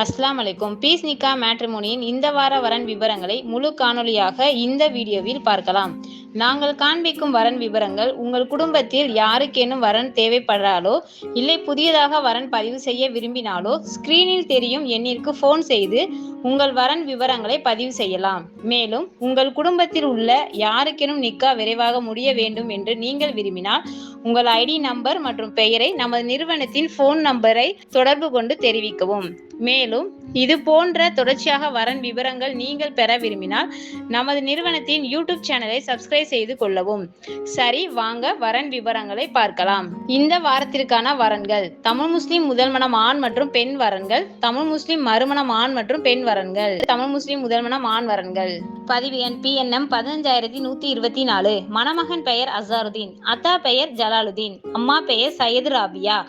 அஸ்லாம் அலைக்கும். பீஸ் நிக்கா மேட்ரிமோனியின் இந்த வார வரன் விவரங்களை முழு காணொளியாக இந்த வீடியோவில் பார்க்கலாம். நாங்கள் காண்பிக்கும் வரன் விவரங்கள் உங்கள் குடும்பத்தில் யாருக்கேனும் வரன் தேவைப்படாலோ இல்லை புதியதாக வரன் பதிவு செய்ய விரும்பினாலோ ஸ்கிரீனில் தெரியும் எண்ணிற்கு ஃபோன் செய்து உங்கள் வரன் விவரங்களை பதிவு செய்யலாம். மேலும் உங்கள் குடும்பத்தில் உள்ள யாருக்கேனும் நிக்கா விரைவாக முடிய வேண்டும் என்று நீங்கள் விரும்பினால் உங்கள் ஐடி நம்பர் மற்றும் பெயரை நமது நிறுவனத்தின் ஃபோன் நம்பரை தொடர்பு கொண்டு தெரிவிக்கவும். மேலும் இது போன்ற தொடர்ச்சியாக வரன் விவரங்கள் நீங்கள் பெற விரும்பினால் நமது நிறுவனத்தின் யூடியூப் சேனலை சப்ஸ்கிரைப் செய்து கொள்ளவும். சரி வாங்க வரன் விவரங்களை பார்க்கலாம். இந்த வாரத்திற்கான வரன்கள் தமிழ் முஸ்லிம் முதல் மனம் ஆண் மற்றும் பெண் வரன்கள் தமிழ் முஸ்லிம் மறுமணம் ஆண் மற்றும் பெண் வரன்கள் தமிழ் முஸ்லிம் முதல் மனம் ஆண் வரன்கள் பதிவு எண் எம் பதினஞ்சாயிரத்தி நூத்தி இருபத்தி நாலு. மணமகன் பெயர் அசாருதீன். அத்தா பெயர் ஜலாலுதீன். அம்மா பெயர் சையது ராபியா.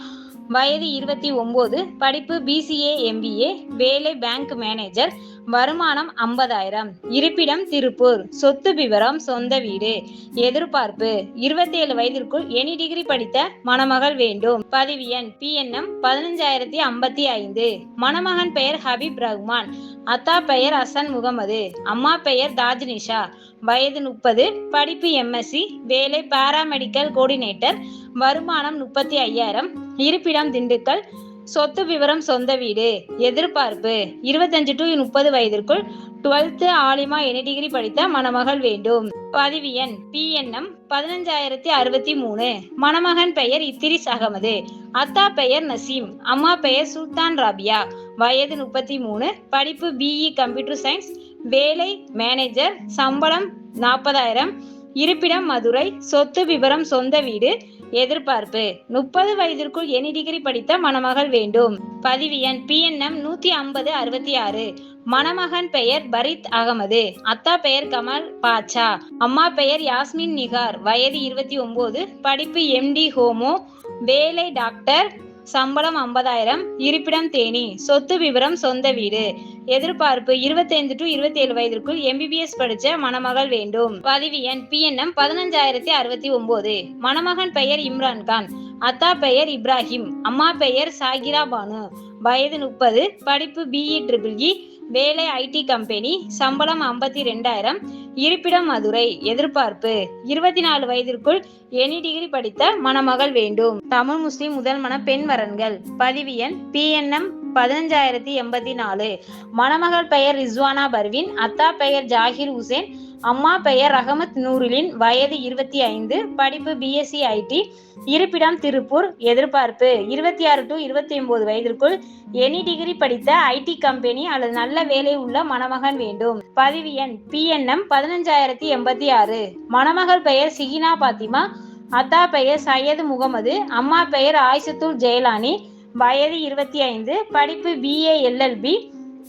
வயது இருபத்தி ஒன்பது படிப்பு பிசிஏ எம்பிஏ வேலை பேங்க் மேனேஜர் வருமானம் ஐம்பதாயிரம். இருப்பிடம் திருப்பூர். சொத்து விவரம் சொந்த வீடு. எதிர்பார்ப்பு. இருபத்தி ஏழு வயதிற்குள் எனி டிகிரி படித்த மணமகள் வேண்டும். பதிவு எண் பிஎன்எம் பதினஞ்சாயிரத்தி ஐம்பத்தி ஐந்து. மணமகன் பெயர் ஹபீப் ரஹ்மான். அத்தா பெயர் அசன் முகமது. அம்மா பெயர் தாஜ்னிஷா. வயது முப்பது. படிப்பு எம்எஸ்சி. வேலை பாராமெடிக்கல் கோஆர்டினேட்டர். வருமானம் முப்பத்தி ஐயாயிரம். இருப்பிடம் திண்டுக்கல். சொத்து விவரம் சொந்த வீடு. எதிர்பார்ப்பு. இருபத்தஞ்சு டு முப்பது வயதிற்குள் டுவெல்த்து ஆலிமா எனி டிகிரி படித்த மணமகள் வேண்டும்? பதிவு எண். பிஎன்எம் பதினஞ்சாயிரத்தி அறுபத்தி மூணு. மணமகன் பெயர் இத்திரிஸ் அகமது அத்தா பெயர் நசீம். அம்மா பெயர் சுல்தான் ராபியா. வயது முப்பத்தி மூணு. படிப்பு பிஇ கம்ப்யூட்டர் சயின்ஸ் வேலை மேனேஜர் சம்பளம் நாற்பதாயிரம். இருப்பிடம் மதுரை. சொத்து விவரம் சொந்த வீடு. எதிர்பார்ப்பு. முப்பது வயதிற்குள் எனி டிகிரி படித்த மணமகள் வேண்டும். பதிவு எண் பிஎன்எம் நூத்தி ஐம்பது அறுபத்தி ஆறு. மணமகன் பெயர் பரித் அகமது. அத்தா பெயர் கமல் பாச்சா அம்மா பெயர் யாஸ்மின் நிகார். வயது இருபத்தி ஒன்பது படிப்பு எம்டி ஹோமோ. வேலை டாக்டர். சம்பளம் ஐம்பதாயிரம். இருப்பிடம் தேனி. சொத்து விவரம் சொந்த வீடு. எதிர்பார்ப்பு இருபத்தைந்து டு இருபத்தி ஏழு வயதிற்குள் எம்பிபிஎஸ் படிச்ச மணமகள் வேண்டும். பதிவு எண் பிஎன்எம் பதினஞ்சாயிரத்தி அறுபத்தி ஒன்பது மணமகன் பெயர் இம்ரான்கான் அத்தா பெயர் இப்ராஹிம். அம்மா பெயர் சாகிரா பானு. வயது முப்பது. படிப்பு பிஇ ட்ரிபிள் இ வேலை ஐடி கம்பெனி சம்பளம் ஐம்பத்தி ரெண்டாயிரம். இருப்பிடம் மதுரை. எதிர்பார்ப்பு. இருபத்தி நாலு வயதிற்குள் எனி டிகிரி படித்த மணமகள் வேண்டும். தமிழ் முஸ்லிம் முதல் மன பெண் வரன்கள். பதிவு எண் பிஎன்எம் பதினஞ்சாயிரத்தி எண்பத்தி நாலு. மணமகள் பெயர் ரிஸ்வானா பர்வின் அத்தா பெயர் ஜாகிர் ஹுசேன் அம்மா பெயர் ரஹமத் நூருலின் வயது இருபத்தி ஐந்து படிப்பு பிஎஸ்சி ஐடி இருப்பிடம் திருப்பூர் எதிர்பார்ப்பு. இருபத்தி ஆறு டு இருபத்தி ஒன்பது வயதிற்குள் எனி டிகிரி படித்த ஐடி கம்பெனி அல்லது நல்ல வேலை உள்ள மணமகன் வேண்டும். பதிவு எண் பிஎன்எம் பதினஞ்சாயிரத்தி எண்பத்தி ஆறு. மணமகள் பெயர் சிகினா பாத்திமா அத்தா பெயர் சையது முகமது அம்மா பெயர் ஆயிசத்துல் ஜெயலானி வயது இருபத்தி ஐந்து படிப்பு பிஏ எல்எல்பி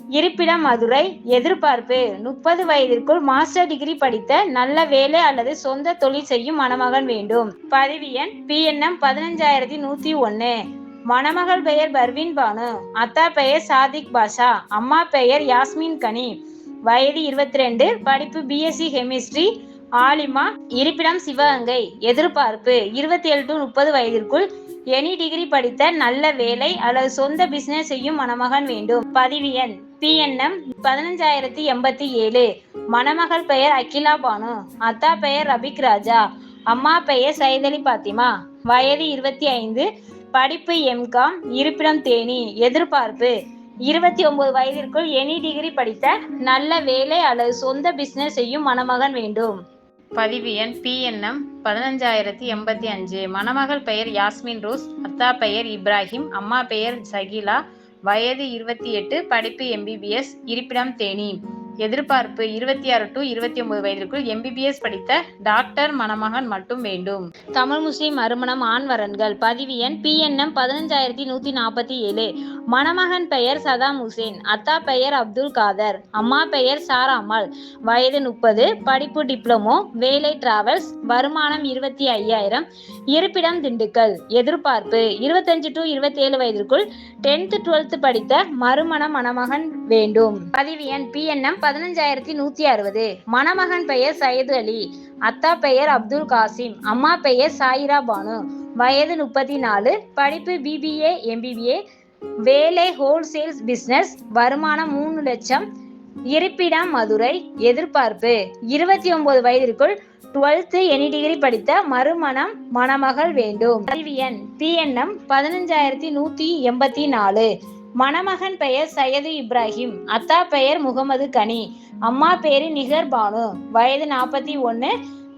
இருப்பிடம் மதுரை எதிர்பார்ப்பு. முப்பது வயதிற்குள் மாஸ்டர் டிகிரி படித்த நல்ல வேலை அல்லது சொந்த தொழில் செய்யும் மணமகன் வேண்டும். பதிவு எண் பிஎன்எம் பதினஞ்சாயிரத்தி நூத்தி ஒன்னு. மணமகள் பெயர் பர்வின் பானு அத்தா பெயர் சாதிக் பாஷா அம்மா பெயர் யாஸ்மின் கனி. வயது இருபத்தி ரெண்டு படிப்பு பிஎஸ்சி கெமிஸ்ட்ரி ஆலிமா இருப்பிடம் சிவகங்கை எதிர்பார்ப்பு. இருபத்தி ஏழு டு முப்பது வயதிற்குள் எனி டிகிரி படித்த நல்ல வேலை அல்லது சொந்த பிசினஸ் செய்யும் மணமகன் வேண்டும். பதிவு எண். பிஎன்எம் பதினஞ்சாயிரத்தி எண்பத்தி ஏழு. மணமகள் பெயர் அகிலா பானு. அத்தா பெயர் ரபிக் ராஜா அம்மா பெயர் சைதலி பாத்திமா. வயது இருபத்தி ஐந்து. படிப்பு எம்காம் இருப்பிடம் தேனி. எதிர்பார்ப்பு. இருபத்தி ஒன்பது வயதிற்குள் எனி டிகிரி படித்த நல்ல வேலை அல்லது சொந்த பிசினஸ் செய்யும் மணமகன் வேண்டும். பதிவு எண் பிஎன்எம் பதினஞ்சாயிரத்தி எண்பத்தி அஞ்சு. மணமகள் பெயர் யாஸ்மின் ரோஸ் அத்தா பெயர் இப்ராஹிம் அம்மா பெயர் சகிலா வயது இருபத்தி எட்டு படிப்பு எம்பிபிஎஸ் இருப்பிடம் தேனி. எதிர்பார்ப்பு இருபத்தி ஆறு டு இருபத்தி ஒன்பது வயதிற்குள் எம்பிபிஎஸ் படித்த டாக்டர் மணமகன் மட்டும் வேண்டும். தமிழ் முஸ்லிம் மறுமணம் ஆண்வரன்கள் பதிவு எண் பிஎன்எம் பதினஞ்சாயிரத்தி நூத்தி நாற்பத்தி ஏழு. மணமகன் பெயர் சதாம் ஹுசேன் அத்தா பெயர் அப்துல் காதர் அம்மா பெயர் சாராமல் வயது முப்பது படிப்பு டிப்ளமோ வேலை டிராவல்ஸ் வருமானம் இருபத்தி ஐயாயிரம் இருப்பிடம் திண்டுக்கல். எதிர்பார்ப்பு இருபத்தஞ்சு டு இருபத்தி ஏழு வயதிற்குள் டென்த் டுவெல்த் படித்த மறுமண மணமகன் வேண்டும். பதிவு எண் பி என்எம் பதினஞ்சாயிரத்தி நூத்தி அறுபது. மணமகன் பெயர் சயது அலி அத்தா பெயர் அப்துல் காசிம் அம்மா பெயர் சாயிரா பானு. வயது முப்பத்தி நாலு படிப்பு பிபிஏ எம்பிபிஏ வேலை ஹோல்சேல்ஸ் பிசினஸ் வருமானம் மூணு லட்சம். இருப்பிடம் மதுரை எதிர்பார்ப்பு. இருபத்தி ஒன்பது வயதிற்குள் டுவெல்த்து எனி டிகிரி படித்த மறுமணம் மணமகள் வேண்டும். கல்வியன் பிஎன்எம் பதினஞ்சாயிரத்தி நூத்தி எண்பத்தி நாலு. மணமகன் பெயர் சையது இப்ராஹிம் அத்தா பெயர் முகமது கனி அம்மா பேரு நிகர் பானு. வயது நாற்பத்தி ஒன்று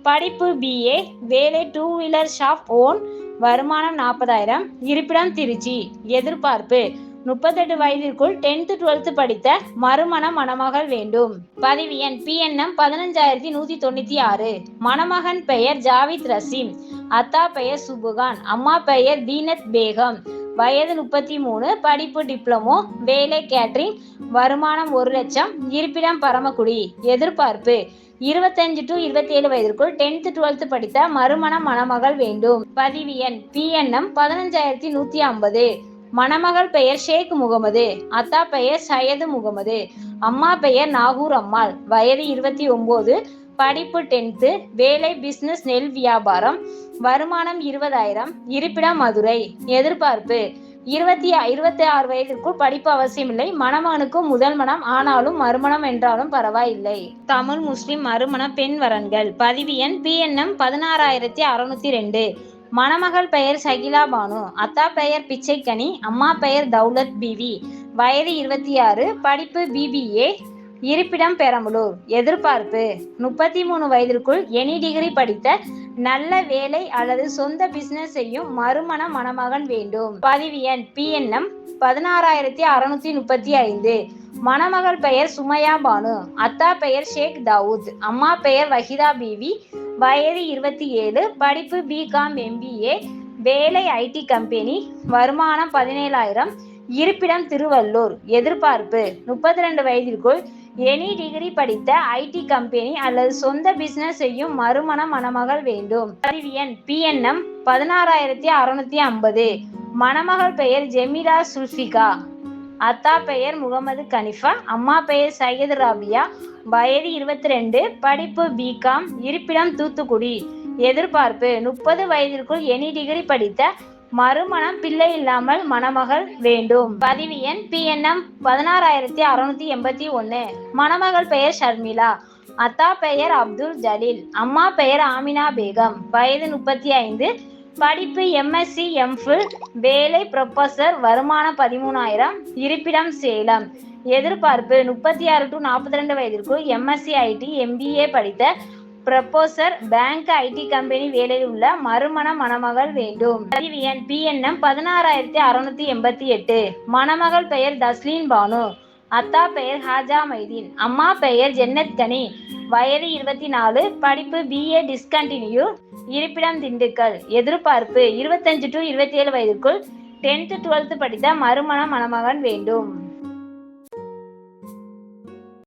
படிப்பு பிஏ வேலை டூ வீலர் ஷாப் ஓன் வருமானம் நாற்பதாயிரம் இருப்பிடம் திருச்சி. எதிர்பார்ப்பு முப்பத்தெட்டு வயதிற்குள் டென்த்து டுவெல்த்து படித்த மறுமண மணமகள் வேண்டும். பதிவு எண் பிஎன்எம் பதினஞ்சாயிரத்தி நூத்தி தொண்ணூத்தி ஆறு. மணமகன் பெயர் ஜாவித் ரசீம். அத்தா பெயர் சுபுகான். அம்மா பெயர் தீனத் பேகம். வயது முப்பத்தி மூணு படிப்பு டிப்ளமோ வேலை கேட்ரிங் வருமானம் ஒரு லட்சம் இருப்பிடம் பரமக்குடி. எதிர்பார்ப்பு இருபத்தஞ்சு டு இருபத்தி ஏழு வயதிற்குள் டென்த்து டுவெல்த்து படித்த மறுமண மணமகள் வேண்டும். பதிவு எண் பிஎன்எம் பதினஞ்சாயிரத்தி நூத்தி ஐம்பது. மணமகள் பெயர் ஷேக் முகமது அத்தா பெயர் சையது முகமது அம்மா பெயர் நாகூர் அம்மாள். வயது இருபத்தி ஒன்பது படிப்பு டென்த்து வேலை பிசினஸ் நெல் வியாபாரம் வருமானம் இருபதாயிரம் இருப்பிடம் மதுரை. எதிர்பார்ப்பு இருபத்தி இருபத்தி ஆறு வயதிற்குள் படிப்பு அவசியமில்லை. மணமகனுக்கும் முதல் மனம் ஆனாலும் மறுமணம் என்றாலும் பரவாயில்லை. தமிழ் முஸ்லிம் மறுமண பெண் வரன்கள். பதிவு எண் பிஎன்எம் பதினாறாயிரத்தி அறுநூத்தி ரெண்டு. மணமகள் பெயர் சகிலா பானு. அத்தா பெயர் பிச்சைக்கனி. அம்மா பெயர் தௌலத் பிவி வயது இருபத்தி ஆறு. படிப்பு பிபிஏ இருப்பிடம் பெரம்பலூர். எதிர்பார்ப்பு. முப்பத்தி மூணு வயதிற்குள் எனி டிகிரி படித்த நல்ல வேலை அல்லது சொந்த பிசினஸ் செய்யும் மறுமண மணமகன் வேண்டும். பதிவு எண் பிஎன்எம் பதினாறாயிரத்தி அறுநூத்தி முப்பத்தி ஐந்து. மணமகள் பெயர் சுமையா பானு. அத்தா பெயர் ஷேக் தாவூத். அம்மா பெயர் வஹிதா பிவி. வயது இருபத்தி ஏழு. படிப்பு பிகாம் எம்பிஏ வேலை ஐடி கம்பெனி வருமானம் பதினேழாயிரம். இருப்பிடம் திருவள்ளூர். எதிர்பார்ப்பு. முப்பத்தி ரெண்டு வயதிற்குள் எனி டிகிரி படித்த ஐடி கம்பெனி அல்லது சொந்த பிசினஸ் செய்யும் மறுமண மணமகள் வேண்டும். பதிவு எண் பிஎன்எம் பதினாறாயிரத்தி அறுநூத்தி ஐம்பது. மணமகள் பெயர் ஜெமிலா சுல்ஃபிகா. அத்தா பெயர் முகமது கனிஃபா. அம்மா பெயர் சையது ராபியா. வயது இருபத்தி ரெண்டு படிப்பு பிகாம் இருப்பிடம் தூத்துக்குடி. எதிர்பார்ப்பு முப்பது வயதிற்குள் எனி டிகிரி படித்த மறுமணம் பிள்ளை இல்லாமல் மணமகள் வேண்டும். பதிவு எண் பிஎன்எம் பதினாறாயிரத்தி அறுநூத்தி எண்பத்தி ஒன்று மணமகள் பெயர் ஷர்மிளா. அத்தா பெயர் அப்துல் ஜலீல். அம்மா பெயர் ஆமினா பேகம். வயது முப்பத்தி ஐந்து. படிப்பு எம்எஸ்சி எம்ஃபில் வேலை ப்ரொஃபஸர் வருமானம் பதிமூணாயிரம். இருப்பிடம் சேலம். எதிர்பார்ப்பு முப்பத்தி ஆறு டு நாற்பத்தி ரெண்டு வயதிற்குள் எம்எஸ்சி ஐடி எம்பிஏ படித்த ப்ரப்போசர் பேங்க் ஐடி கம்பெனி வேலையில் உள்ள மறுமண மணமகள் வேண்டும். பதிவு எண் பிஎன்எம் பதினாறாயிரத்தி அறுநூத்தி எண்பத்தி எட்டு. மணமகள் பெயர் தஸ்லீன் பானு. அத்தா பெயர் ஹாஜா மைதீன் அம்மா பெயர் ஜென்னத் கனி. வயது இருபத்தி நாலு. படிப்பு பிஏ டிஸ்கண்டினியூ இருப்பிடம் திண்டுக்கல். எதிர்பார்ப்பு இருபத்தஞ்சு டு இருபத்தி ஏழு வயதுக்குள் டென்த்து டுவெல்த்து படித்த மறுமண மணமகன் வேண்டும்.